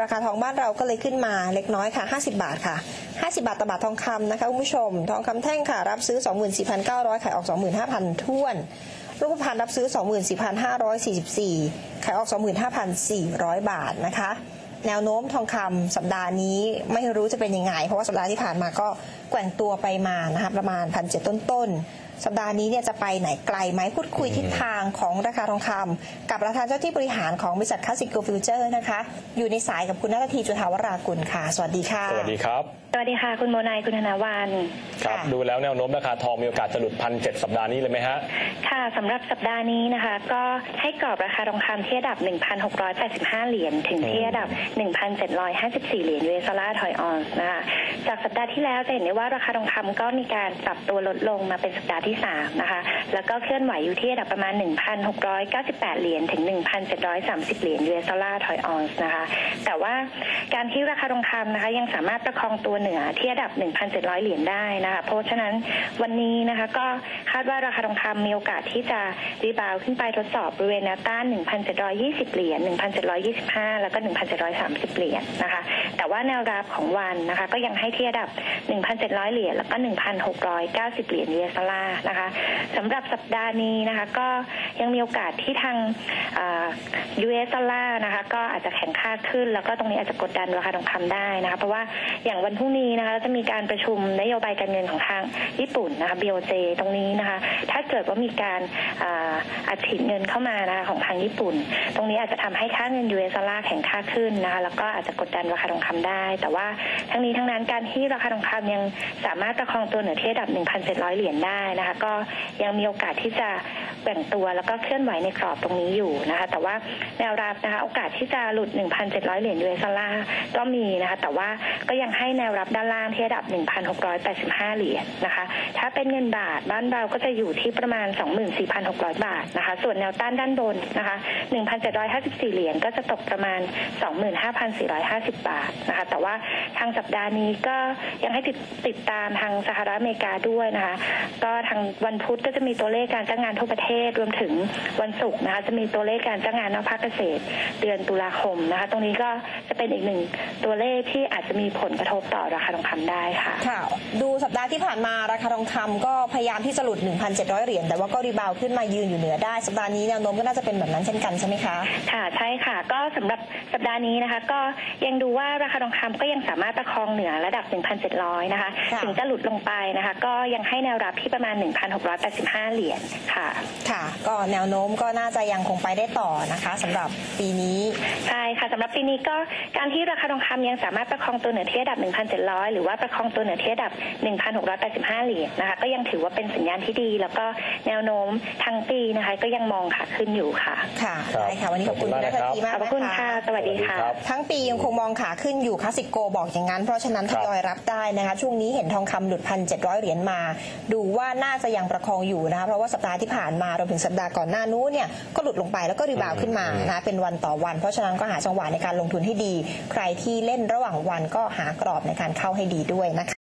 ราคาทองบ้านเราก็เลยขึ้นมาเล็กน้อยค่ะ 50 บาทค่ะ 50 บาทต่อบาททองคำนะคะคุณผู้ชม ทองคำแท่งค่ะ รับซื้อ 24,900 ขายออก 25,000ท้วน รูปพรรณรับซื้อ 24,544 ขายออก 25,400 บาทนะคะแนวโน้มทองคำสัปดาห์นี้ไม่รู้จะเป็นยังไง เพราะว่าสัปดาห์ที่ผ่านมาก็แกว่งตัวไปมานะคะประมาณพันเจ็ดต้นๆ สัปดาห์นี้เนี่ยจะไปไหนไกลไหมพูดคุยทิศทางของราคาทองคำกับประธานเจ้าที่บริหารของบริษัทคลาสสิกโกลฟิวเจอร์นะคะ อยู่ในสายกับคุณนัททีจุธาวรากุลค่ะ สวัสดีค่ะ สวัสดีครับ สวัสดีค่ะ คุณโมนายคุณธนาวันครับค่ะดูแล้วแนวโน้มราคาทองมีโอกาสจะหลุดพันเจ็ดสัปดาห์นี้เลยไหมฮะค่ะสำหรับสัปดาห์นี้นะคะ ก็ให้กรอบราคาทองคำที่ระดับ 1,685 เหรียญถึงที่ระดับ 1,754 เหรียญยูเอสดอลลาร์ถอยออนซ์นะคะจากสัปดาห์ที่แล้วจะเห็นได้ว่าราคาทองคำก็มีการปรับตัวลดลงมาเป็นสัปดาห์ที่3นะคะแล้วก็เคลื่อนไหวอยู่ที่ระดับประมาณ 1,698 เหรียญถึง 1,730 เหรียญยูเอสดอลลาร์ถอยออนซ์นะคะแต่ว่าการที่ราคาทองคำนะคะยังสามารถประคองตัวเหนือที่ระดับ 1,700 เหรียญได้นะคะเพราะฉะนั้นวันนี้นะคะก็คาดว่าราคาทองคำมีโอกาสที่จะรีบาวขึ้นไปทดสอบบริเวณแนวต้าน 1,720 เหรียญ 1,725 แล้วก็ 1,730 เหรียญนะคะแต่ว่าแนวรับของวันนะคะก็ยังให้ที่ระดับ 1,700 เหรียญแล้วก็ 1,690 เหรียญ US ดอลลาร์นะคะสำหรับสัปดาห์นี้นะคะ ก็ยังมีโอกาสที่ทาง US ดอลลาร์นะคะก็อาจจะแข็งค่าขึ้น แล้วก็ตรงนี้อาจจะกดดันราคาทองคำได้นะคะเพราะว่าอย่างวันพรุ่งนี้นะคะจะมีการประชุมนโยบายการเงินของทางญี่ปุ่นนะคะ BOJ ตรงนี้นะคะ ถ้าเกิดว่ามีการอัดฉีดเงินเข้ามานะคะของทางญี่ปุ่น ตรงนี้อาจจะทำให้ค่าเงิน US ดอลลาร์แข็งค่าขึ้นนะคะแล้วก็อาจจะกดดันราคาทองคำได้ แต่ว่าทั้งนี้ทั้งนั้นการที่ราคาทองคำยังสามารถประคองตัวเหนือที่ระดับ 1,700 เหรียญได้นะคะ ก็ยังมีโอกาสที่จะแบ่งตัวแล้วก็เคลื่อนไหวในกรอบตรงนี้อยู่นะคะ แต่ว่าแนวรับนะคะโอกาสที่จะหลุด 1,700 เหรียญ US ดอลลาร์ก็มีนะคะแต่ว่าก็ยังให้แนวรับด้านล่างที่ระดับ 1,685 เหรียญนะคะ ถ้าเป็นเงินบาทบ้านเราก็จะอยู่ที่ประมาณ 24,600 บาทนะคะ ส่วนแนวต้านด้านบนนะคะ 1,754 เหรียญก็จะตกประมาณ 25,450 บาทนะคะ แต่ว่าทางสัปดาห์นี้ก็ยังให้ติดติดตามทางสหรัฐอเมริกาด้วยนะคะ ก็ทางวันพุธก็จะมีตัวเลขการจ้างงานทั่วประเทศรวมถึงวันศุกร์นะคะจะมีตัวเลขการจ้างงานนอกภาคเกษตร เดือนตุลาคมนะคะ ตรงนี้ก็จะเป็นอีกหนึ่งตัวเลขที่อาจจะมีผลกระทบต่อราคาทองคำได้ค่ะค่ะ ดูสัปดาห์ที่ผ่านมาราคาทองคำก็พยายามที่จะหลุด 1,700 เหรียญแต่ว่าก็รีบาวด์ขึ้นมายืนอยู่เหนือได้สัปดาห์นี้แนวโน้มก็น่าจะเป็นแบบนั้นเช่นกันใช่ไหมคะค่ะใช่ค่ะ ก็สำหรับสัปดาห์นี้นะคะ ก็ยังดูว่าราคาทองคำก็ยังสามารถประคองเหนือระดับ 1,700 นะคะค่ะถึงจะหลุดลงไปนะคะ ก็ยังให้แนวรับที่ประมาณ 1,685 เหรียญค่ะ ค่ะ ก็แนวโน้มก็น่าจะยังคงไปได้ต่อนะคะสำหรับปีนี้ใช่ค่ะสำหรับปีนี้ก็การที่ราคาทองคำยังสามารถประคองตัวเหนือที่ระดับ 1,700 หรือว่าประคองตัวเหนือที่ระดับ 1,685 เหรียญนะคะ ก็ยังถือว่าเป็นสัญญาณที่ดี แล้วก็แนวโน้มทั้งปีนะคะ ก็ยังมองขาขึ้นอยู่ค่ะ ค่ะครับได้ค่ะวันนี้ขอบคุณขอบคุณคุณนัมากทนะครับทีมากขอบพระคุณนค่ะ สวัสดีค่ะครับทั้งปียังคงมองขาขึ้นอยู่คลาสสิโกบอกอย่างนั้น เพราะฉะนั้นทครับยอยรับได้นะคะ ช่วงนี้เห็นทองคำหลุดพันเจ็ดร้อยเหรียญมา ดูว่าน่าจะยังประคองอยู่นะคะเพราะว่าสัปดาห์ที่ผ่านมารวมถึงสัปดาห์ก่อนหน้านู้นเนี่ยก็หลุดลงไปแล้วก็รีบาวด์ขึ้นมานะคะเป็นวันต่อวัน เพราะฉะนั้นก็หาจังหวะในการลงทุนให้ดี ใครที่เล่นระหว่างวันก็หากรอบในการเข้าให้ดีด้วยนะคะ